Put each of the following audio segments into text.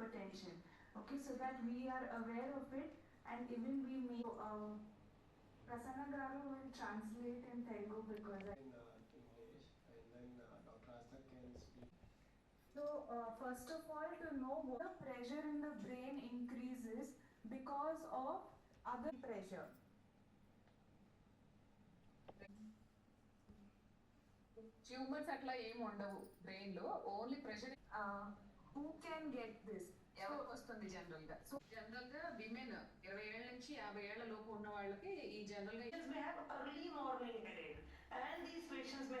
hypertension. Okay, so that we are aware of it and even we may. Uh, Prasanna Garu will translate in Telugu because I. in uh, English and then uh, Dr. Asta can speak. So, uh, first of all, to know what the pressure in the brain increases because of other pressure. Tumours అట్లా ఏం ఉండవు బ్రెయిన్లో only pressure. Who can get this ఎవరికి వస్తుంది జనరల్గా so జనరల్గా women ఇరవై ఏళ్ళ నుంచి యాభై ఏళ్ళ లోపు ఉన్న వాళ్ళకి ఈ జనరల్గా and these patients may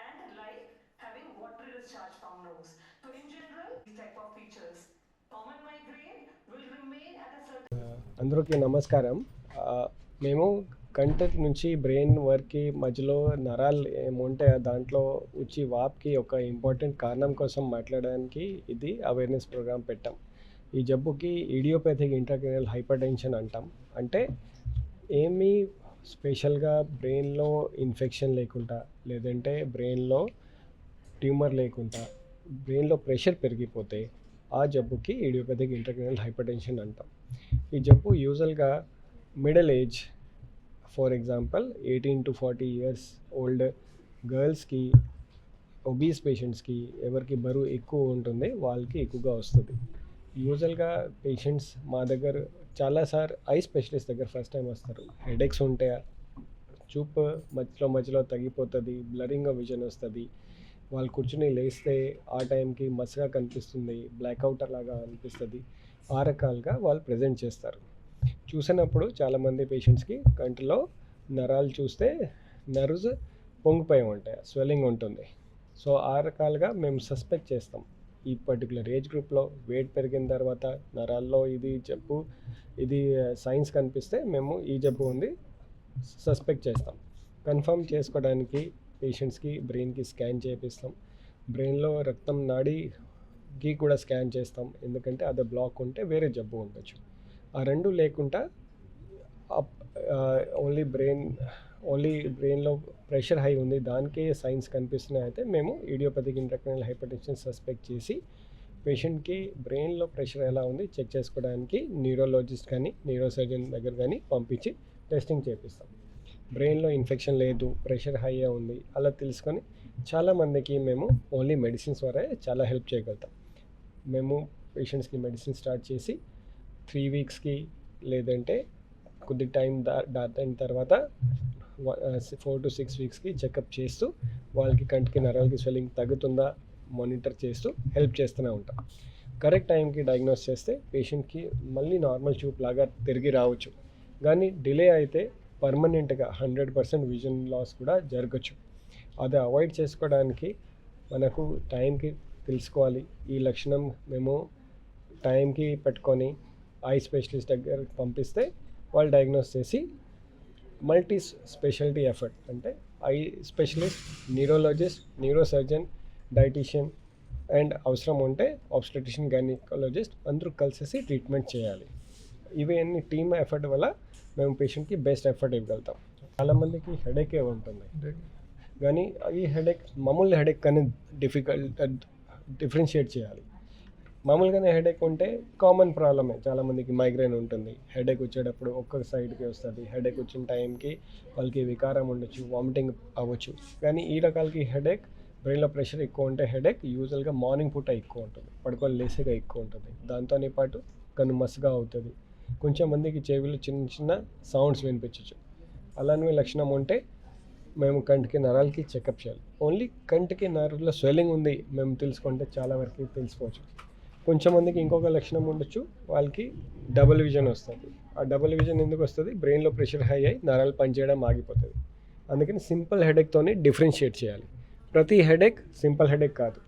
and like having water discharge from nose general type of common migraine అందరికీ నమస్కారం. Uh, మేము కంటెక్ట్ నుంచి బ్రెయిన్ వర్క్కి మధ్యలో నరాలు ఏముంటే దాంట్లో వచ్చి వాప్కి ఒక ఇంపార్టెంట్ కారణం కోసం మాట్లాడడానికి ఇది అవేర్నెస్ ప్రోగ్రామ్ పెట్టాం. ఈ జబ్బుకి ఇడియోపైథిక్ ఇంటర్క్రినల్ హైపర్ టెన్షన్ అంటాం. అంటే ఏమీ స్పెషల్గా బ్రెయిన్లో ఇన్ఫెక్షన్ లేకుండా లేదంటే బ్రెయిన్లో ట్యూమర్ లేకుండా బ్రెయిన్లో ప్రెషర్ పెరిగిపోతే ఆ జబ్బుకి ఇడియోపతిక్ ఇంటర్క్రినల్ హైపర్ టెన్షన్ అంటాం. ఈ జబ్బు యూజువల్గా middle age for example eighteen to forty years old గర్ల్స్కి ఒబీస్ పేషెంట్స్కి ఎవరికి బరువు ఎక్కువ ఉంటుంది వాళ్ళకి ఎక్కువగా వస్తుంది. యూజువల్గా పేషెంట్స్ మా దగ్గర చాలాసార్లు ఐ స్పెషలిస్ట్ దగ్గర ఫస్ట్ టైం వస్తారు. హెడేక్స్ ఉంటాయా చూపు మధ్యలో మధ్యలో తగ్గిపోతుంది బ్లరింగ్ విజన్ వస్తుంది. వాళ్ళు కూర్చుని లేస్తే ఆ టైంకి మసగా కనిపిస్తుంది బ్లాక్అవుట్ లాగా అనిపిస్తుంది. ఆ రకాలుగా వాళ్ళు ప్రజెంట్ చేస్తారు. చూసినప్పుడు చాలామంది పేషెంట్స్కి కంటిలో నరాలు చూస్తే నర్వ్స్ పొంగిపోయి ఉంటాయి స్వెల్లింగ్ ఉంటుంది. సో ఆ రకాలుగా మేము సస్పెక్ట్ చేస్తాం. ఈ పర్టికులర్ ఏజ్ గ్రూప్లో వెయిట్ పెరిగిన తర్వాత నరాల్లో ఇది జబ్బు ఇది సైన్స్ కనిపిస్తే మేము ఈ జబ్బు ఉంది సస్పెక్ట్ చేస్తాం. కన్ఫర్మ్ చేసుకోవడానికి పేషెంట్స్కి బ్రెయిన్కి స్కాన్ చేపిస్తాం. బ్రెయిన్లో రక్తం నాడికి కూడా స్కాన్ చేస్తాం. ఎందుకంటే అది బ్లాక్ ఉంటే వేరే జబ్బు ఉండొచ్చు. ఆ రెండు లేకుండా ఓన్లీ బ్రెయిన్ ఓన్లీ బ్రెయిన్లో ప్రెషర్ హై ఉంది. దానికే సైన్స్ కనిపిస్తున్నాయి. అయితే మేము ఇడియోపతిక్ ఇంట్రక్నల్ హైపర్టెన్షన్ సస్పెక్ట్ చేసి పేషెంట్కి బ్రెయిన్లో ప్రెషర్ ఎలా ఉంది చెక్ చేసుకోవడానికి న్యూరోలజిస్ట్ కానీ న్యూరోసర్జన్ దగ్గర కానీ పంపించి టెస్టింగ్ చేపిస్తాం. బ్రెయిన్లో ఇన్ఫెక్షన్ లేదు ప్రెషర్ హై ఉంది అలా తెలుసుకొని చాలామందికి మేము ఓన్లీ మెడిసిన్స్ ద్వారా చాలా హెల్ప్ చేయగలుగుతాం. మేము పేషెంట్స్కి మెడిసిన్ స్టార్ట్ చేసి త్రీ వీక్స్కి లేదంటే కొద్ది టైం దా దాటిన తర్వాత ఫోర్ టు సిక్స్ వీక్స్కి చెకప్ చేస్తూ వాళ్ళకి కంటికి నరాలకి స్వెల్లింగ్ తగ్గుతుందా మానిటర్ చేస్తూ హెల్ప్ చేస్తూనే ఉంటాం. కరెక్ట్ టైంకి డయాగ్నోస్ చేస్తే పేషెంట్కి మళ్ళీ నార్మల్ చూపు లాగా తిరిగి రావచ్చు. కానీ డిలే అయితే పర్మనెంట్గా హండ్రెడ్ పర్సెంట్ విజన్ లాస్ కూడా జరగచ్చు. అది అవాయిడ్ చేసుకోవడానికి మనకు టైంకి తెలుసుకోవాలి. ఈ లక్షణం మేము టైంకి పెట్టుకొని ఐ స్పెషలిస్ట్ దగ్గర పంపిస్తే వాళ్ళు డయాగ్నోస్ చేసి మల్టీ స్పెషాలిటీ ఎఫర్ట్ అంటే eye specialist neurologist neurosurgeon dietician and అవసరం ఉంటే ఆబ్స్టెటిషియన్ గైనకాలజిస్ట్ అందరూ కలిసేసి ట్రీట్మెంట్ చేయాలి. ఇవన్నీ టీమ్ ఎఫర్ట్ వల్ల మేము పేషెంట్కి బెస్ట్ ఎఫర్ట్ ఇవ్వగలుగుతాం. చాలామందికి హెడేకే ఉంటుంది. కానీ ఈ హెడేక్ మామూలు హెడేక్ కానీ డిఫికల్ట్ డిఫరెన్షియేట్ చేయాలి. మామూలుగానే హెడేక్ ఉంటే కామన్ ప్రాబ్లమే. చాలామందికి మైగ్రేన్ ఉంటుంది. హెడేక్ వచ్చేటప్పుడు ఒక్క సైడ్కి వస్తుంది. హెడేక్ వచ్చిన టైంకి వాళ్ళకి వికారం ఉండొచ్చు వామిటింగ్ అవ్వచ్చు. కానీ ఈ రకాలకి హెడేక్ బ్రెయిన్లో ప్రెషర్ ఎక్కువ ఉంటే హెడేక్ యూజువల్గా మార్నింగ్ పూట ఎక్కువ ఉంటుంది. పడుకొని లేసేగా ఎక్కువ ఉంటుంది. దాంతోనే పాటు కన్ను మసగా అవుతుంది. కొంచెం మందికి చెవిలో చిన్న చిన్న సౌండ్స్ వినిపించవచ్చు అలానే లక్షణం ఉంటే మేము కంటికి నరాలకి చెకప్ చేయాలి. ఓన్లీ కంటికి నరాల్లో స్వెల్లింగ్ ఉంది మేము తెలుసుకుంటే చాలా వరకు తెలిసిపోవచ్చు కొంచెం మందికి ఇంకొక లక్షణం ఉండొచ్చు. వాళ్ళకి డబుల్ విజన్ వస్తుంది. ఆ డబుల్ విజన్ ఎందుకు వస్తుంది? బ్రెయిన్లో ప్రెషర్ హై అయ్యి నరాలు పనిచేయడం ఆగిపోతుంది. అందుకని సింపుల్ హెడేక్తోనే డిఫరెన్షియేట్ చేయాలి. ప్రతి హెడేక్ సింపుల్ హెడేక్ కాదు.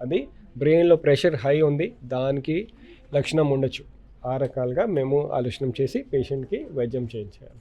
అది బ్రెయిన్లో ప్రెషర్ హై ఉంది దానికి లక్షణం ఉండొచ్చు. ఆ రకాలుగా మేము ఆలోచన చేసి పేషెంట్కి వైద్యం చేయించాలి